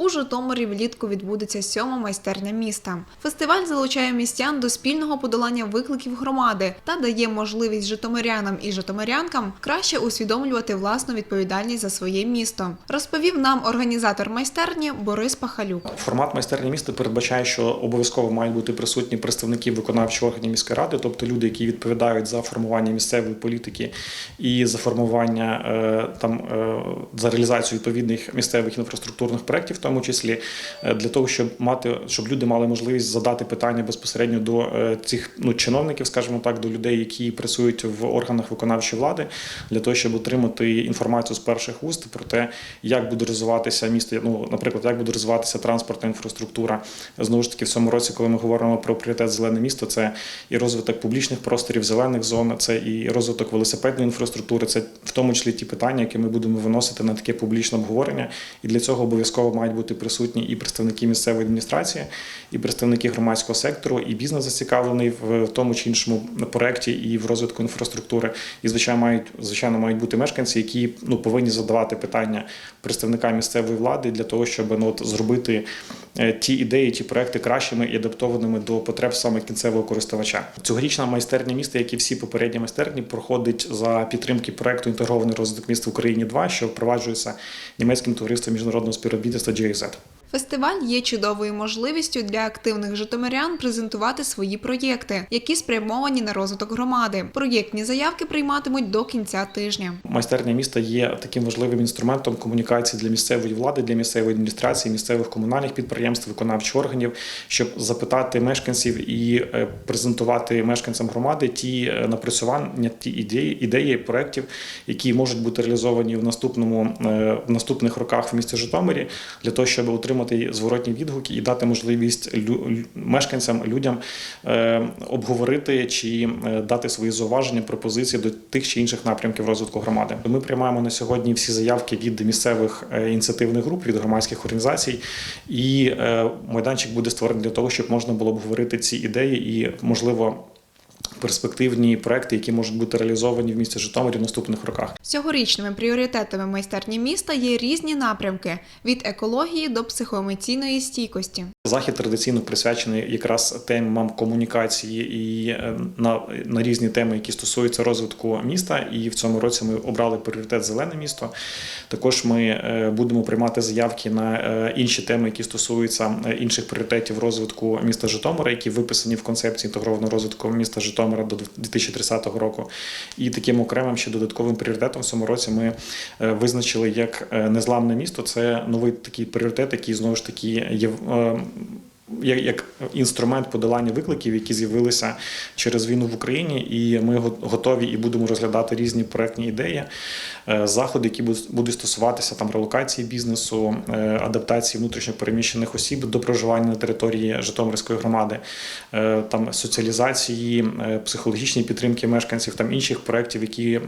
У Житомирі влітку відбудеться сьома майстерня міста. Фестиваль залучає містян до спільного подолання викликів громади та дає можливість житомирянам і житомирянкам краще усвідомлювати власну відповідальність за своє місто. Розповів нам організатор майстерні Борис Пахалюк. Формат майстерні міста передбачає, що обов'язково мають бути присутні представники виконавчих органів міської ради, тобто люди, які відповідають за формування місцевої політики і за формування е, там е, за реалізацію відповідних місцевих інфраструктурних проєктів, тому числі е, для того, щоб мати, щоб люди мали можливість задати питання безпосередньо до е, цих ну чиновників, скажімо так, до людей, які працюють в органах виконавчої влади, для того, щоб отримати інформацію з перших уст про те, як буде розвиватися місто. Ну, наприклад, як буде розвиватися транспортна інфраструктура. Знову ж таки, в цьому році, коли ми говоримо про пріоритет зелене місто, це і розвиток публічних просторів, зелених зон, це і розвиток велосипедної інфраструктури, це в тому числі ті питання, які ми будемо виносити на таке публічне обговорення. І для цього обов'язково мають бути присутні і представники місцевої адміністрації, і представники громадського сектору, і бізнес зацікавлений в тому чи іншому проекті і в розвитку інфраструктури. І звичайно мають звичайно мають бути мешканці, які ну повинні задавати питання представникам місцевої влади для того, щоб ну от зробити ті ідеї, ті проекти кращими і адаптованими до потреб саме кінцевого користувача. Цьогорічна майстерня міста, як і всі попередні майстерні, проходить за підтримки проекту інтегрований розвиток міста в Україні 2 що впроваджується німецьким товариством міжнародного співробітництва GIZ. Фестиваль є чудовою можливістю для активних житомирян презентувати свої проєкти, які спрямовані на розвиток громади. Проєктні заявки прийматимуть до кінця тижня. Майстерня міста є таким важливим інструментом комунікації для місцевої влади, для місцевої адміністрації, місцевих комунальних підприємств, виконавчих органів, щоб запитати мешканців і е, презентувати мешканцям громади ті е, напрацювання, ті ідеї, ідеї проєктів, які можуть бути реалізовані в наступному е, в наступних роках в місті Житомирі, для того, щоб отримати зворотні відгуки і дати можливість мешканцям, людям е, обговорити чи е, дати свої зауваження, пропозиції до тих чи інших напрямків розвитку громади. Ми приймаємо на сьогодні всі заявки від місцевих е, ініціативних груп, від громадських організацій, і майданчик буде створений для того, щоб можна було обговорити ці ідеї і, можливо, перспективні проекти, які можуть бути реалізовані в місті Житомирі в наступних роках. Цьогорічними пріоритетами майстерні міста є різні напрямки від екології до психоемоційної стійкості. Захід традиційно присвячений якраз темам комунікації і е, на, на різні теми, які стосуються розвитку міста. І в цьому році ми обрали пріоритет зелене місто. Також ми е, будемо приймати заявки на е, інші теми, які стосуються інших пріоритетів розвитку міста Житомира, які виписані в концепції інтегрованого розвитку міста Житомира до 2030 року. І таким окремим ще додатковим пріоритетом в цьому році ми е, визначили як е, незламне місто. Це новий такий пріоритет, який знову ж таки є. Як, інструмент подолання викликів, які з'явилися через війну в Україні, і ми готові і будемо розглядати різні проектні ідеї, е, заходи, які будуть- стосуватися там релокації бізнесу, е, адаптації внутрішньопереміщених осіб до проживання на території Житомирської громади, е, там соціалізації, психологічної підтримки мешканців, там інших проєктів, які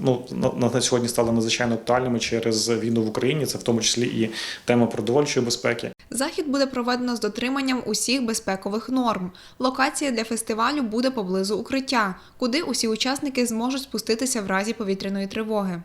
ну на, сьогодні стали надзвичайно актуальними через війну в Україні. Це в тому числі і тема продовольчої безпеки. Захід буде проведено з дотриманням усіх безпекових норм. Локація для фестивалю буде поблизу укриття, куди усі учасники зможуть спуститися в разі повітряної тривоги.